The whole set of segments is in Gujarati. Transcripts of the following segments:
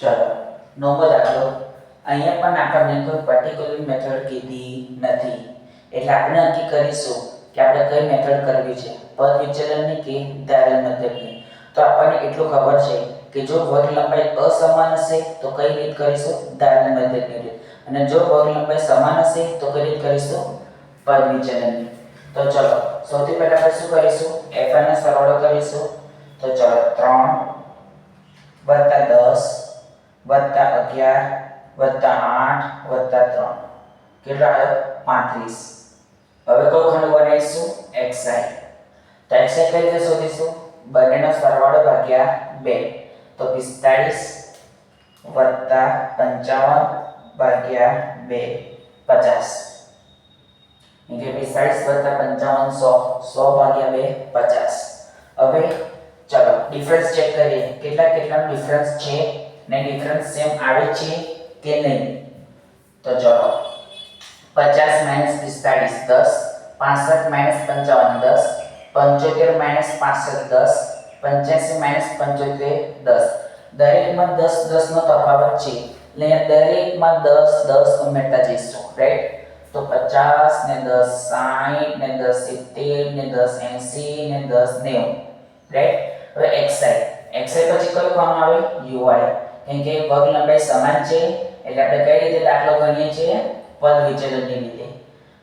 ચલો નવમો દાખલો અહીંયા પણ આપણને કોઈ પર્ટિક્યુલર મેથડ કીધી નથી. એટલે આપણે નક્કી કરીશું કે આપણે કઈ મેથડ કરવી છે. પદ વિચલનની કે ધારેલ મેથડની તો આપણને એટલું ખબર છે કે જો વર્ગ લંબાઈ અસમાન હશે, તો કઈ રીત કરીશું? ધારેલ મેથડની રીત. અને જો વર્ગ લંબાઈ સમાન હશે, તો કઈ રીત કરીશું? પદ વિચલનની તો ચલો, સૌથી પહેલા આપણે શું કરીશું? એફ નો સરવાળો કરીશું. તો ચલો, ત્રણ વત્તા દસ વત્તા અગિયાર, વત્તા આઠ, વત્તા ત્રણ. કેટલા પાંત્રીસ. હવે કયો ખંડ બનાવીશું? Xi તો xi કઈ રીતે શોધીશું? બંનેનો સરવાળો ભાગ્યા બે. તો પિસ્તાળીસ વત્તા પંચાવન ભાગ્યા બે. પચાસ. એટલે પિસ્તાળીસ વત્તા પંચાવન સો. સો ભાગ્યા બે, પચાસ. હવે ચલો ડિફરન્સ ચેક કરીએ. કેટલા, કેટલાનો ડિફરન્સ છે? ને ડિફરન્સ સેમ આવે છે કે નહીં? તો ચલો પચાસ માઇનસ પિસ્તાળીસ, દસ, પાસઠ માઇનસ પંચાવન, દસ, પંચોતેર માઇનસ પાસઠ, દસ, પંચ્યાસી માઇનસ પંચોતેર, દસ. દરેકમાં દસ, દસનો તફાવત છે. એટલે દરેકમાં દસ દસ ઉમેરતા જઈશું રાઈટ તો પચાસ ને દસ સાઠ ને દસ સિત્તેર ને દસ એંસી ને દસ નેવું રાઈટ હવે એક્સાઈ એક્સાઈ પછી કયું કામ આવે? યુઆઈ કેમ કે પગ લંબાઈ સમાન છે, એટલે આપણે કઈ રીતે દાખલો ગણીએ છીએ? પદ વિચલનની રીતે.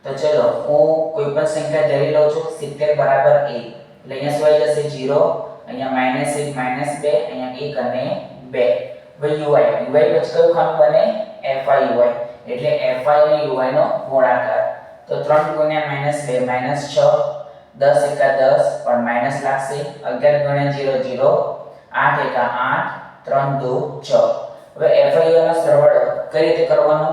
તો ચલો, હું કોઈ પણ સંખ્યા ધરી લઉં છું, સિત્તેર બરાબર એક એટલે અહીંયા શું આવી જશે? જીરો અહીંયા માઇનસ એક માઇનસ બે, અહીંયા એક અને બે. હવે યુઆઈ યુઆઈ પછી કયું ખાનું બને? એફઆઈ યુઆઈ એટલે એફઆઈ અને યુઆઈ નો ગુણાકાર. તો ત્રણ ગુણ્યા માઇનસ બે માઇનસ છ. દસ એકા દસ, પણ માઇનસ લાગશે. અગિયાર ગુણ્યા જીરો જીરો આઠ એકા આઠ. ત્રણ, દો, છ. હવે એફઆઈ નો સરવાળો કઈ રીતે કરવાનો?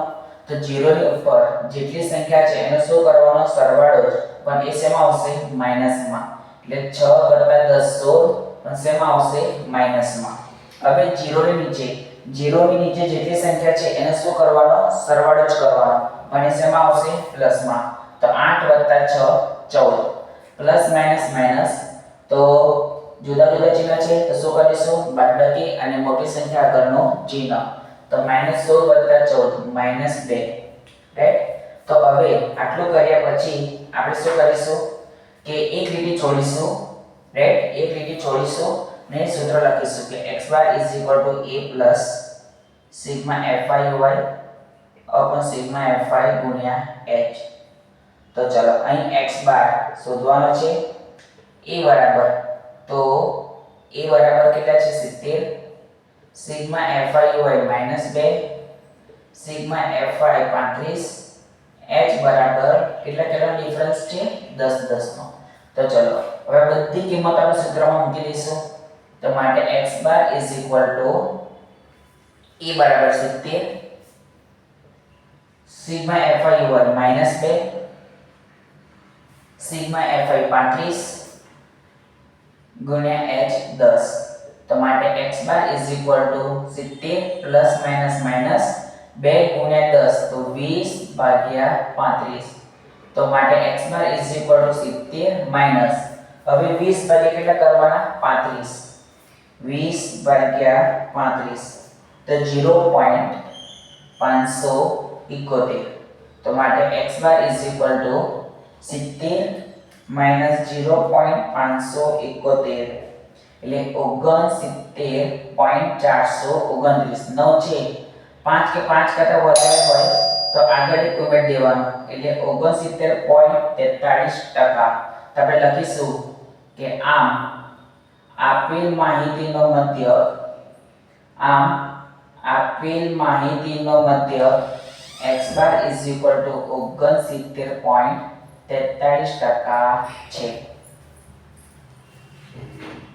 તો જીરોની ઉપર જેટલી સંખ્યા છે એનો શું કરવાનો? સરવાળો જ. પણ એ શેમાં આવશે? માઇનસમાં. એટલે છ કરતા દસ, સોળ, પણ શેમાં આવશે? માઇનસમાં. હવે જીરોની નીચે. જીરોની નીચે જેટલી સંખ્યા છે એને શું કરવાનો? સરવાળો જ કરવાનો. એ શેમાં આવશે? પ્લસમાં. તો આઠ વત્તા છ, ચૌદ. Plus, minus minus. તો જુદા જુદા ચિહ્ન છે, તો શું કરીશું બાદબાકી અને મોટી સંખ્યા આગળનું ચિહ્ન. તો માઇનસ સોળ વત્તા ચૌદ માઇનસ બે. રાઈટ તો હવે આટલું કર્યા પછી આપણે શું કરીશું? કે એક લીટી છોડીશું. રાઈટ એક લીટી છોડીશું ને સૂત્ર લખીશું કે x bar is equal to a plus sigma fi y upon sigma fi ગુણ્યા h. તો ચલો, અહીં x બાર શોધવાનો છે. a બરાબર તો a બરાબર કેટલા છે? 70 સિગ્મા fi y માઇનસ બે. સિગ્મા fi 35 h બરાબર કેટલા કેટલા ડિફરન્સ છે? 10 10 નો. તો ચલો, હવે બધી કિંમત આપણે સૂત્રમાં મૂકી દઈશું. તો માટે x bar is equal to e બરાબર 70 સિગ્મા fi y માઇનસ બે. સિગ્મા fi 35 ગુણ્યા h 10 તો માટે x bar is equal to 70 plus minus minus 2 ગુણ્યા 10 તો 20 ભાગ્યા 35 તો માટે x bar is equal to 70 minus હવે 20 ભાગ્યા કેટલા કરવાના? 35 20 ભાગ્યા 35 તો 0.571 તો માટે x bar is equal to 70 minus 0.571 એટલે ઓગણસિત્તેર પોઈન્ટ ચારસો ઓગણત્રીસ. નવ છે. પાંચ કે પાંચ કરતા વધારે હોય તો આગળ એક ઉમેર દેવાનો. એટલે ઓગણસિત્તેર પોઈન્ટ તેતાળીસ ટકા. આપણે લખીશું કે આમ આપેલ માહિતીનો મધ્ય આમ આપેલ માહિતીનો મધ્ય x bar is equal to ઓગણસિત્તેર પોઈન્ટ તેતાળીસ ટકા છે.